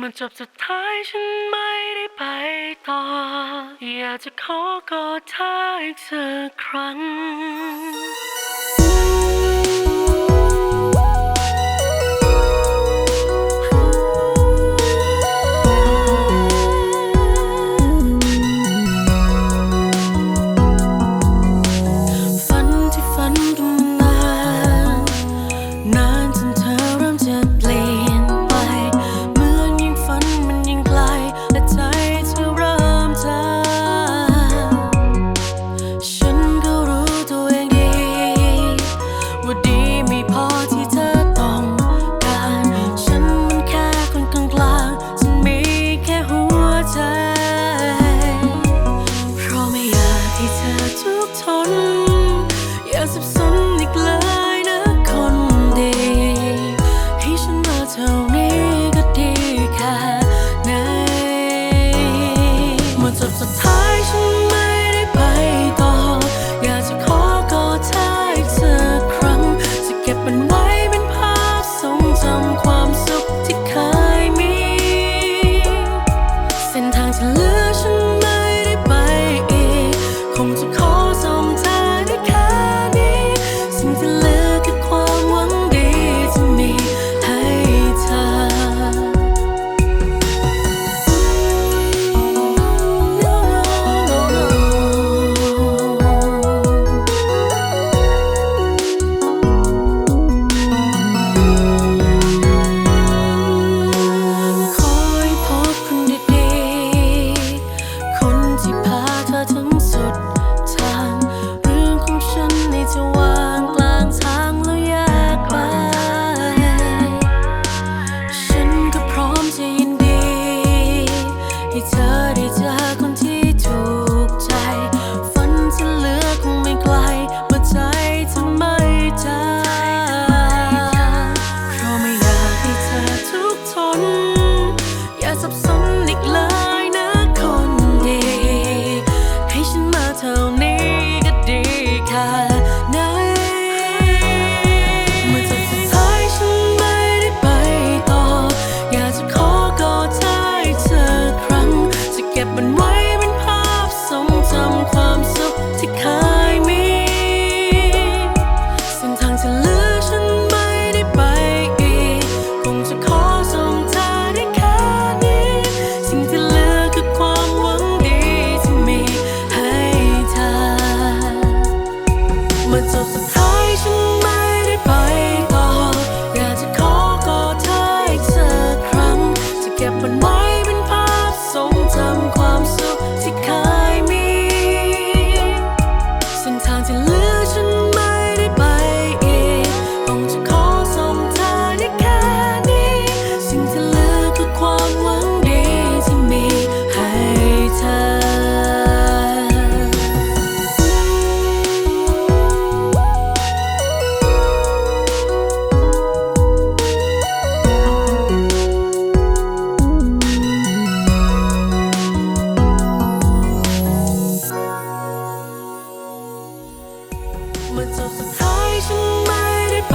มันจบสุดท้ายฉันไม่ได้ไปต่อ อยากจะขอกอดเธออีกสักครั้ง torn 你曾 มาจบสุดท้ายฉันไม่ได้ไป